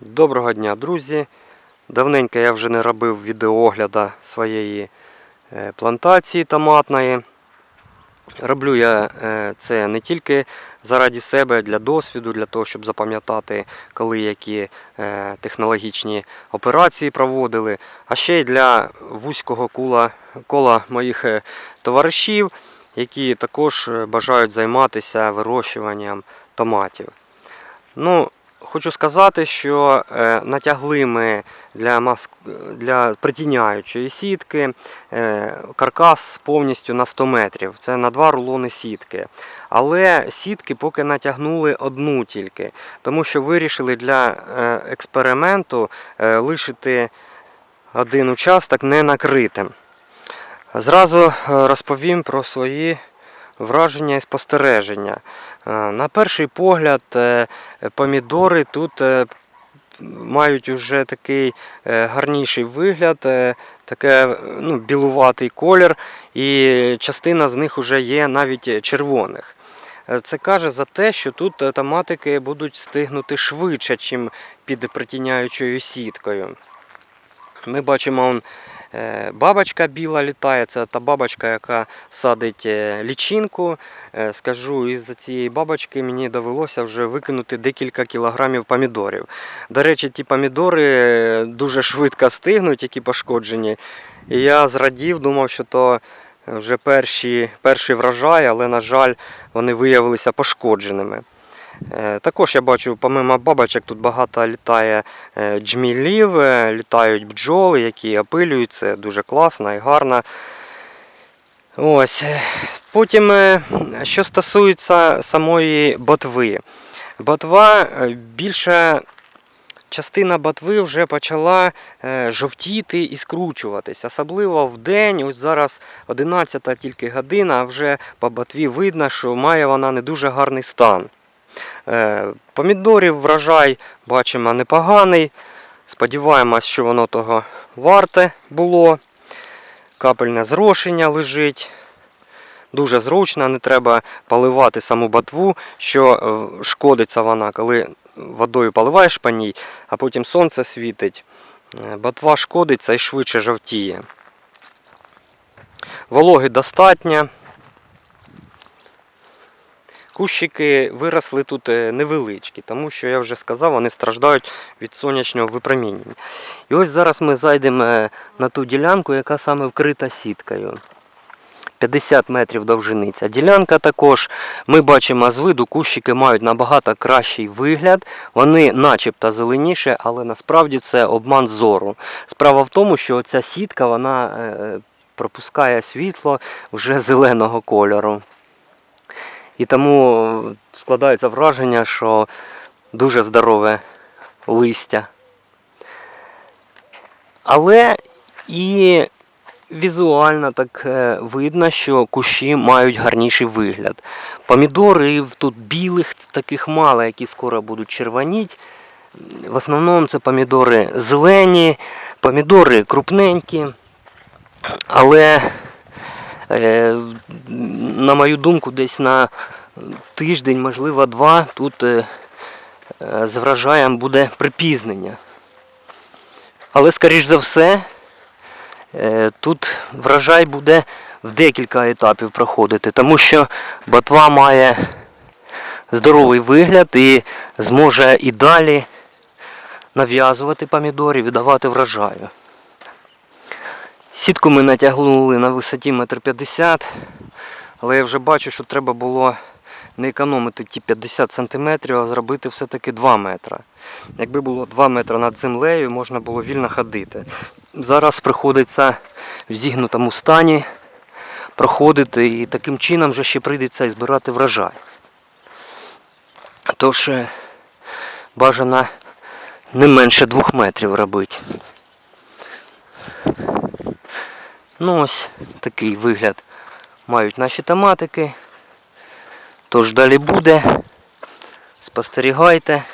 Доброго дня, друзі! Давненько я вже не робив відеоогляда своєї е, плантації томатної. Роблю я е, це не тільки заради себе, для досвіду, для того, щоб запам'ятати, коли які е, технологічні операції проводили, а ще й для вузького кола, кола моїх товаришів, які також бажають займатися вирощуванням томатів. Ну, Хочу сказати, що е, натягли ми для, маск... для притіняючої сітки е, каркас повністю на 100 метрів. Це на два рулони сітки. Але сітки поки натягнули одну тільки, тому що вирішили для е, експерименту лишити один участок не накритим. Зразу розповім про свої враження і спостереження. Е, На перший погляд, е, помідори тут е, мають уже такий гарніший вигляд, таке ну, білуватий колір, і частина з них вже є навіть червоних. Це каже за те, що тут томатики будуть стигнути швидше, ніж під притіняючою сіткою. Ми бачимо, он, бабочка біла літає, це та бабочка, яка садить е, лічинку. Е, Скажу, із-за цієї бабочки мені довелося вже викинути декілька кілограмів помідорів. До речі, ті помідори е, дуже швидко стигнуть, які пошкоджені. І я зрадів, думав, що то вже перші, перший врожай, але, на жаль, вони виявилися пошкодженими. Е, Також я бачу, помимо бабочок, тут багато літає е, джмілів, е, літають бджоли, які опилюють, це дуже класно і гарно. Ось. Потім, що стосується самої ботви. Ботва е, більша частина ботви вже почала жовтіти і скручуватись. Особливо в день, ось зараз 11 тільки година, а вже по ботві видно, що має вона не дуже гарний стан. Е, Помідорів врожай бачимо непоганий. Сподіваємось, що воно того варте було. Капельне зрошення лежить. Дуже зручно, не треба поливати саму ботву, що е, шкодиться вона, коли водою поливаєш по ній, а потім сонце світить. Е, Ботва шкодиться і швидше жовтіє. Вологи достатньо. Кущики виросли тут е, невеличкі, тому що я вже сказав, вони страждають від сонячного випромінення. І ось зараз ми зайдемо е, на ту ділянку, яка саме вкрита сіткою. 50 метрів довжини. Ця ділянка також. Ми бачимо з виду, кущики мають набагато кращий вигляд. Вони начебто зеленіші, але насправді це обман зору. Справа в тому, що ця сітка вона е, пропускає світло вже зеленого кольору. І тому складається враження, що дуже здорове листя. Але і візуально так е, видно, що кущі мають гарніший вигляд. Помідорів тут білих таких мало, які скоро будуть червоніти. В основному це помідори зелені, помідори крупненькі. Але, е, на мою думку, десь на тиждень, можливо, два, тут е, е, з врожаєм буде припізнення. Але, скоріш за все, е, тут врожай буде в декілька етапів проходити, тому що ботва має здоровий вигляд і зможе і далі нав'язувати помідорів і давати врожаю. Сітку ми натягнули на висоті 1,50 м, але я вже бачу, що треба було не економити ті 50 см, а зробити все-таки 2 метри. Якби було 2 метри над землею, можна було вільно ходити. Зараз приходиться в зігнутому стані проходити і таким чином вже ще прийдеться і збирати врожай. Тож е, бажано не менше 2 метрів робити. Ну ось такий вигляд мають наші томатики. Тож далі буде. Спостерігайте.